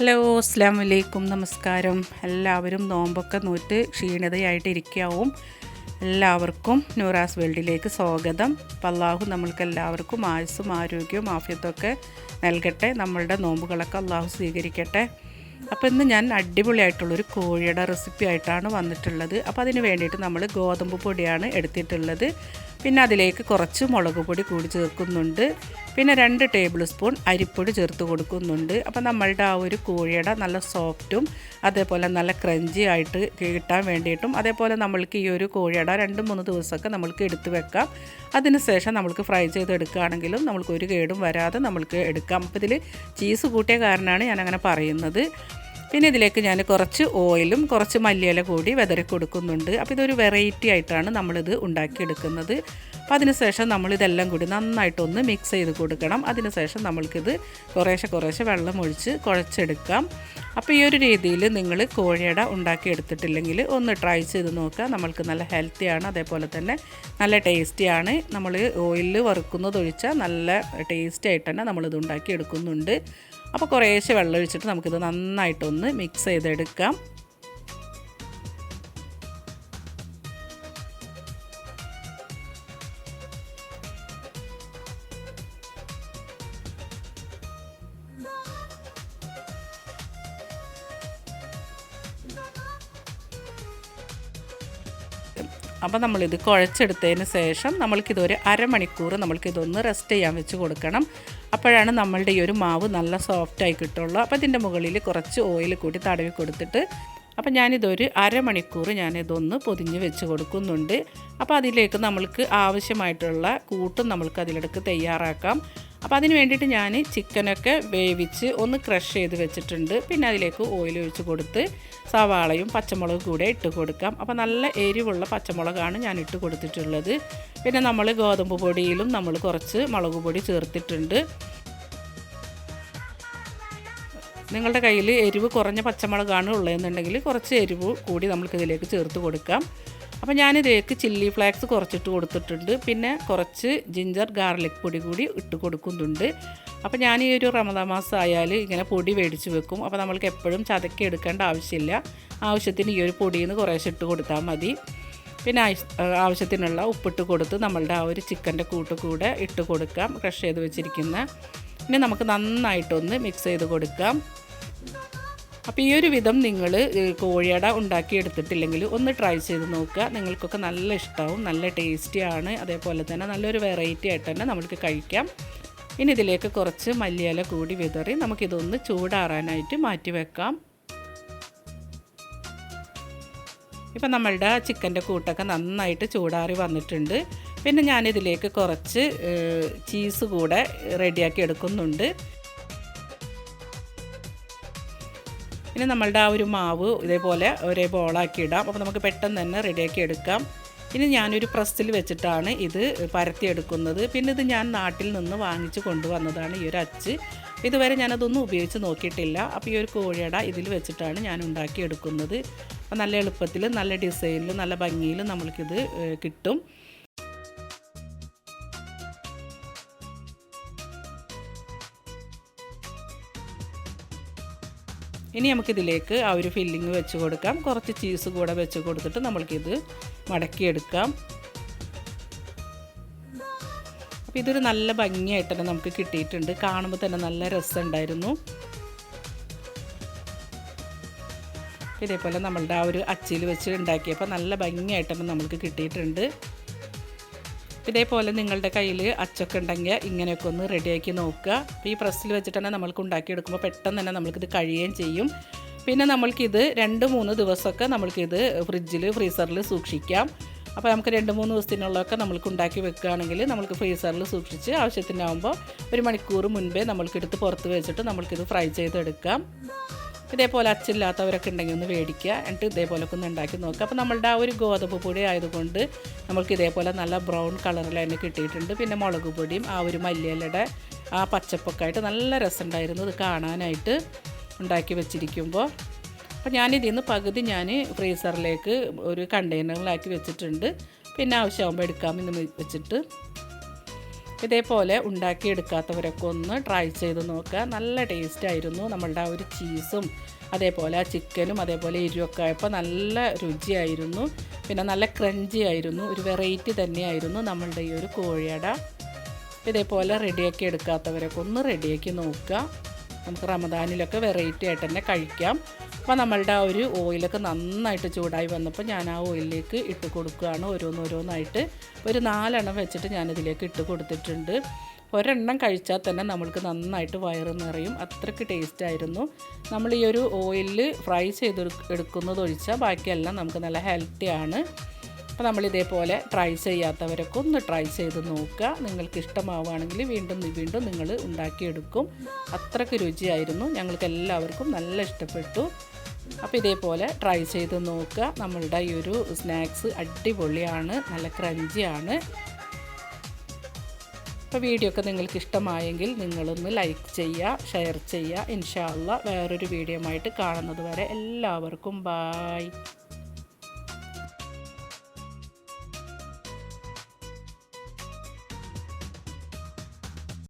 Hello അസ്സാം വലൈക്കും നമസ്കാരം. എല്ലാവരും നോമ്പൊക്കെ നൂറ്റ് ക്ഷീണിതയായിട്ട് ഇരിക്കാവും എല്ലാവർക്കും നൂറാസ് വേൾഡിലേക്ക് സ്വാഗതം. അപ്പം അള്ളാഹു നമ്മൾക്ക് എല്ലാവർക്കും ആയുസ്സും ആരോഗ്യവും ആഫ്യത്തൊക്കെ നൽകട്ടെ. നമ്മളുടെ നോമ്പുകളൊക്കെ അള്ളാഹു സ്വീകരിക്കട്ടെ. അപ്പോൾ ഇന്ന് ഞാൻ അടിപൊളിയായിട്ടുള്ളൊരു കോഴിയുടെ റെസിപ്പി ആയിട്ടാണ് വന്നിട്ടുള്ളത്. അപ്പോൾ അതിന് വേണ്ടിയിട്ട് നമ്മൾ ഗോതമ്പ് പൊടിയാണ് എടുത്തിട്ടുള്ളത്. പിന്നെ അതിലേക്ക് കുറച്ച് മുളക് പൊടി കൂടി ചേർക്കുന്നുണ്ട്. പിന്നെ രണ്ട് ടേബിൾ സ്പൂൺ അരിപ്പൊടി ചേർത്ത് കൊടുക്കുന്നുണ്ട്. അപ്പോൾ നമ്മളുടെ ആ ഒരു കോഴിയുടെ നല്ല സോഫ്റ്റും അതേപോലെ നല്ല ക്രഞ്ചി ആയിട്ട് കിട്ടാൻ വേണ്ടിയിട്ടും അതേപോലെ നമ്മൾക്ക് ഈ ഒരു കോഴിയുടെ രണ്ട് മൂന്ന് ദിവസമൊക്കെ നമ്മൾക്ക് എടുത്ത് വെക്കാം. അതിന് ശേഷം നമ്മൾക്ക് ഫ്രൈ ചെയ്തെടുക്കുകയാണെങ്കിലും നമ്മൾക്ക് ഒരു കേടും വരാതെ നമ്മൾക്ക് എടുക്കാം. അപ്പോൾ ഇതിൽ ചീസ് കൂട്ടിയ കാരണമാണ് ഞാനങ്ങനെ പറയുന്നത്. പിന്നെ ഇതിലേക്ക് ഞാൻ കുറച്ച് ഓയിലും കുറച്ച് മല്ലിയില കൂടി വിതറി കൊടുക്കുന്നുണ്ട്. അപ്പോൾ ഇതൊരു വെറൈറ്റി ആയിട്ടാണ് നമ്മളിത് ഉണ്ടാക്കിയെടുക്കുന്നത്. അപ്പോൾ അതിനുശേഷം നമ്മളിതെല്ലാം കൂടി നന്നായിട്ടൊന്ന് മിക്സ് ചെയ്ത് കൊടുക്കണം. അതിനുശേഷം നമ്മൾക്കിത് കുറേശ്ശെ കുറേശ്ശെ വെള്ളം ഒഴിച്ച് കുഴച്ചെടുക്കാം. അപ്പോൾ ഈ ഒരു രീതിയിൽ നിങ്ങൾ കോഴിയട ഉണ്ടാക്കിയെടുത്തിട്ടില്ലെങ്കിൽ ഒന്ന് ട്രൈ ചെയ്ത് നോക്കുക. നമ്മൾക്ക് നല്ല ഹെൽത്തിയാണ് അതേപോലെ തന്നെ നല്ല ടേസ്റ്റിയാണ് നമ്മൾ ഓയിലിൽ വറുക്കുന്നത് ഒഴിച്ചാൽ നല്ല ടേസ്റ്റി ആയിട്ട് തന്നെ നമ്മളിത് ഉണ്ടാക്കിയെടുക്കുന്നുണ്ട്. അപ്പോൾ കുറേശ്ശെ വെള്ളം ഒഴിച്ചിട്ട് നമുക്കിത് നന്നായിട്ടൊന്ന് മിക്സ് ചെയ്തെടുക്കാം. അപ്പോൾ നമ്മളിത് കുഴച്ചെടുത്തതിന് ശേഷം നമ്മൾക്കിതൊരു അരമണിക്കൂർ നമ്മൾക്കിതൊന്ന് റെസ്റ്റ് ചെയ്യാൻ വെച്ച് കൊടുക്കണം. അപ്പോഴാണ് നമ്മളുടെ ഈ ഒരു മാവ് നല്ല സോഫ്റ്റായി കിട്ടുള്ളൂ. അപ്പോൾ ഇതിന്റെ മുകളിൽ കുറച്ച് ഓയിൽ കൂടി തടവി കൊടുത്തിട്ട് അപ്പോൾ ഞാനിതൊരു അരമണിക്കൂർ ഞാനിതൊന്ന് പൊതിഞ്ഞ് വെച്ച് കൊടുക്കുന്നുണ്ട്. അപ്പോൾ അതിലേക്ക് നമ്മൾക്ക് ആവശ്യമായിട്ടുള്ള കൂട്ടും നമ്മൾക്ക് അതിലെടുക്ക് തയ്യാറാക്കാം. അപ്പോൾ അതിന് വേണ്ടിയിട്ട് ഞാൻ ചിക്കനൊക്കെ വേവിച്ച് ഒന്ന് ക്രഷ് ചെയ്ത് വെച്ചിട്ടുണ്ട്. പിന്നെ അതിലേക്ക് ഓയിൽ ഒഴിച്ച് കൊടുത്ത് സവാളയും പച്ചമുളകും കൂടെ ഇട്ട് കൊടുക്കാം. അപ്പോൾ നല്ല എരിവുള്ള പച്ചമുളകാണ് ഞാൻ ഇട്ട് കൊടുത്തിട്ടുള്ളത്. പിന്നെ നമ്മൾ ഗോതമ്പ് പൊടിയിലും നമ്മൾ കുറച്ച് മുളക് പൊടി ചേർത്തിട്ടുണ്ട്. നിങ്ങളുടെ കയ്യിൽ എരിവ് കുറഞ്ഞ പച്ചമുളകാണ് ഉള്ളതെന്നുണ്ടെങ്കിൽ കുറച്ച് എരിവ് കൂടി നമുക്കിതിലേക്ക് ചേർത്ത് കൊടുക്കാം. അപ്പോൾ ഞാനിതിലേക്ക് ചില്ലി ഫ്ലേക്സ് കുറച്ചിട്ട് കൊടുത്തിട്ടുണ്ട്. പിന്നെ കുറച്ച് ജിഞ്ചർ ഗാർലിക് പൊടി കൂടി ഇട്ട് കൊടുക്കുന്നുണ്ട്. അപ്പോൾ ഞാൻ ഈ ഒരു റമദാ മാസം ആയാൽ ഇങ്ങനെ പൊടി മേടിച്ച് വെക്കും. അപ്പോൾ നമ്മൾക്ക് എപ്പോഴും ചതക്കി എടുക്കേണ്ട ആവശ്യമില്ല. ആവശ്യത്തിന് ഈ ഒരു പൊടിയിൽ നിന്ന് കുറേശ്ശെ ഇട്ട് കൊടുത്താൽ മതി. പിന്നെ ആവശ്യത്തിനുള്ള ഉപ്പിട്ട് കൊടുത്ത് നമ്മളുടെ ആ ഒരു ചിക്കന്റെ കൂട്ട് കൂടെ ഇട്ട് കൊടുക്കാം. ക്രഷ് ചെയ്ത് വെച്ചിരിക്കുന്ന പിന്നെ നമുക്ക് നന്നായിട്ടൊന്ന് മിക്സ് ചെയ്ത് കൊടുക്കാം. അപ്പോൾ ഈ ഒരു വിധം നിങ്ങൾ കോഴിയട ഉണ്ടാക്കിയെടുത്തിട്ടില്ലെങ്കിൽ ഒന്ന് ട്രൈ ചെയ്ത് നോക്കുക. നിങ്ങൾക്കൊക്കെ നല്ല ഇഷ്ടമാവും നല്ല ടേസ്റ്റിയാണ് അതേപോലെ തന്നെ നല്ലൊരു വെറൈറ്റി ആയിട്ട് തന്നെ നമുക്ക് കഴിക്കാം. ഇനി ഇതിലേക്ക് കുറച്ച് മല്ലിയില കൂടി വിതറി നമുക്കിതൊന്ന് ചൂടാറാനായിട്ട് മാറ്റി വെക്കാം. ഇപ്പം നമ്മളുടെ ചിക്കന്റെ കൂട്ടൊക്കെ നന്നായിട്ട് ചൂടാറി വന്നിട്ടുണ്ട്. പിന്നെ ഞാനിതിലേക്ക് കുറച്ച് ചീസ് കൂടെ റെഡിയാക്കി എടുക്കുന്നുണ്ട്. ഇനി നമ്മളുടെ ആ ഒരു മാവ് ഇതേപോലെ ഒരേ ബോളാക്കി ഇടാം. അപ്പോൾ നമുക്ക് പെട്ടെന്ന് തന്നെ റെഡിയാക്കി എടുക്കാം. ഇനി ഞാനൊരു പ്രസ്സിൽ വെച്ചിട്ടാണ് ഇത് പരത്തിയെടുക്കുന്നത്. പിന്നെ ഇത് ഞാൻ നാട്ടിൽ നിന്ന് വാങ്ങിച്ച് കൊണ്ടുവന്നതാണ് ഈ ഒരു അച്ച്. ഇതുവരെ ഞാനതൊന്നും ഉപയോഗിച്ച് നോക്കിയിട്ടില്ല. അപ്പോൾ ഈ ഒരു കോഴിയട ഇതിൽ വെച്ചിട്ടാണ് ഞാൻ ഉണ്ടാക്കിയെടുക്കുന്നത്. അപ്പോൾ നല്ല എളുപ്പത്തിൽ നല്ല ഡിസൈനിൽ നല്ല ഭംഗിയിൽ നമ്മൾക്കിത് കിട്ടും. ഇനി നമുക്കിതിലേക്ക് ആ ഒരു ഫില്ലിങ് വെച്ച് കൊടുക്കാം. കുറച്ച് ചീസ് കൂടെ വെച്ച് കൊടുത്തിട്ട് നമ്മൾക്കിത് മടക്കിയെടുക്കാം. അപ്പോൾ ഇതൊരു നല്ല ഭംഗിയായിട്ട് തന്നെ നമുക്ക് കിട്ടിയിട്ടുണ്ട്. കാണുമ്പോൾ തന്നെ നല്ല രസമുണ്ടായിരുന്നു. ഇതേപോലെ നമ്മളുടെ ആ ഒരു അച്ചിൽ വെച്ച് ഉണ്ടാക്കിയപ്പോൾ നല്ല ഭംഗിയായിട്ടാണ് നമുക്ക് കിട്ടിയിട്ടുണ്ട്. ഇതേപോലെ നിങ്ങളുടെ കയ്യിൽ അച്ചൊക്കെ ഉണ്ടെങ്കിൽ ഇങ്ങനെയൊക്കെ ഒന്ന് റെഡിയാക്കി നോക്കുക. അപ്പോൾ ഈ പ്രസ്സിൽ വെച്ചിട്ട് തന്നെ നമ്മൾക്ക് ഉണ്ടാക്കിയെടുക്കുമ്പോൾ പെട്ടെന്ന് തന്നെ നമ്മൾക്കിത് കഴിയുകയും ചെയ്യും. പിന്നെ നമ്മൾക്കിത് രണ്ട് മൂന്ന് ദിവസമൊക്കെ നമ്മൾക്കിത് ഫ്രിഡ്ജിൽ ഫ്രീസറിൽ സൂക്ഷിക്കാം. അപ്പോൾ നമുക്ക് രണ്ട് മൂന്ന് ദിവസത്തിനുള്ളതൊക്കെ നമ്മൾക്ക് ഉണ്ടാക്കി വെക്കുകയാണെങ്കിൽ നമുക്ക് ഫ്രീസറിൽ സൂക്ഷിച്ച് ആവശ്യത്തിനാകുമ്പോൾ ഒരു മണിക്കൂർ മുൻപേ നമ്മൾക്കെടുത്ത് പുറത്ത് വെച്ചിട്ട് നമ്മൾക്കിത് ഫ്രൈ ചെയ്തെടുക്കാം. ഇതേപോലെ അച്ചില്ലാത്തവരൊക്കെ ഉണ്ടെങ്കിൽ ഒന്ന് മേടിക്കുക. എന്നിട്ട് ഇതേപോലൊക്കെ ഒന്ന് ഉണ്ടാക്കി നോക്കുക. അപ്പോൾ നമ്മളുടെ ആ ഒരു ഗോതമ്പ് പൊടി ആയതുകൊണ്ട് നമുക്ക് ഇതേപോലെ നല്ല ബ്രൗൺ കളറിൽ തന്നെ കിട്ടിയിട്ടുണ്ട്. പിന്നെ മുളക് പൊടിയും ആ ഒരു മല്ലിയിലയുടെ ആ പച്ചപ്പൊക്കെ ആയിട്ട് നല്ല രസമുണ്ടായിരുന്നു ഇത് കാണാനായിട്ട് ഉണ്ടാക്കി വെച്ചിരിക്കുമ്പോൾ. അപ്പോൾ ഞാനിതിൽ നിന്ന് പകുതി ഞാൻ ഫ്രീസറിലേക്ക് ഒരു കണ്ടെയ്നറിലാക്കി വെച്ചിട്ടുണ്ട്. പിന്നെ ആവശ്യമാകുമ്പോൾ എടുക്കാമെന്ന് വെച്ചിട്ട് ഇതേപോലെ ഉണ്ടാക്കിയെടുക്കാത്തവരൊക്കെ ഒന്ന് ട്രൈ ചെയ്ത് നോക്കുക. നല്ല ടേസ്റ്റ് ആയിരുന്നു നമ്മളുടെ ആ ഒരു ചീസും അതേപോലെ ആ ചിക്കനും അതേപോലെ എരിവൊക്കെ ആയപ്പോൾ നല്ല രുചിയായിരുന്നു. പിന്നെ നല്ല ക്രഞ്ചി ആയിരുന്നു ഒരു വെറൈറ്റി തന്നെയായിരുന്നു നമ്മളുടെ ഈ ഒരു കോഴിയട. ഇതേപോലെ റെഡിയാക്കി എടുക്കാത്തവരൊക്കെ ഒന്ന് റെഡിയാക്കി നോക്കുക. നമുക്ക് റമദാനിലൊക്കെ വെറൈറ്റി ആയിട്ട് തന്നെ കഴിക്കാം. അപ്പോൾ നമ്മളുടെ ആ ഒരു ഓയിലൊക്കെ നന്നായിട്ട് ചൂടായി വന്നപ്പോൾ ഞാൻ ആ ഓയിലിലേക്ക് ഇട്ട് കൊടുക്കുകയാണ് ഓരോന്നോരോന്നായിട്ട് ഒരു നാലെണ്ണം വെച്ചിട്ട് ഞാനിതിലേക്ക് ഇട്ട് കൊടുത്തിട്ടുണ്ട്. ഒരെണ്ണം കഴിച്ചാൽ തന്നെ നമ്മൾക്ക് നന്നായിട്ട് വയറ് നിറയും. അത്രയ്ക്ക് ടേസ്റ്റ് ആയിരുന്നു. നമ്മൾ ഈ ഒരു ഓയിലിൽ ഫ്രൈ ചെയ്ത് എടുക്കുന്നത് ഒഴിച്ചാൽ ബാക്കിയെല്ലാം നമുക്ക് നല്ല ഹെൽത്തിയാണ് അപ്പോൾ നമ്മൾ ഇതേപോലെ ട്രൈ ചെയ്യാത്തവരൊക്കെ ഒന്ന് ട്രൈ ചെയ്ത് നോക്കുക. നിങ്ങൾക്ക് ഇഷ്ടമാവുകയാണെങ്കിൽ വീണ്ടും വീണ്ടും നിങ്ങൾ ഉണ്ടാക്കിയെടുക്കും. അത്രയ്ക്ക് രുചിയായിരുന്നു. ഞങ്ങൾക്ക് എല്ലാവർക്കും നല്ല ഇഷ്ടപ്പെട്ടു. അപ്പോൾ ഇതേപോലെ ട്രൈ ചെയ്ത് നോക്കുക. നമ്മളുടെ ഈ ഒരു സ്നാക്സ് അടിപൊളിയാണ് നല്ല ക്രഞ്ചിയാണ്. അപ്പോൾ വീഡിയോ ഒക്കെ നിങ്ങൾക്ക് ഇഷ്ടമായെങ്കിൽ നിങ്ങളൊന്ന് ലൈക്ക് ചെയ്യുക ഷെയർ ചെയ്യുക. ഇൻഷാല്ല വേറൊരു വീഡിയോ ആയിട്ട് കാണുന്നത് വരെ എല്ലാവർക്കും ബായ്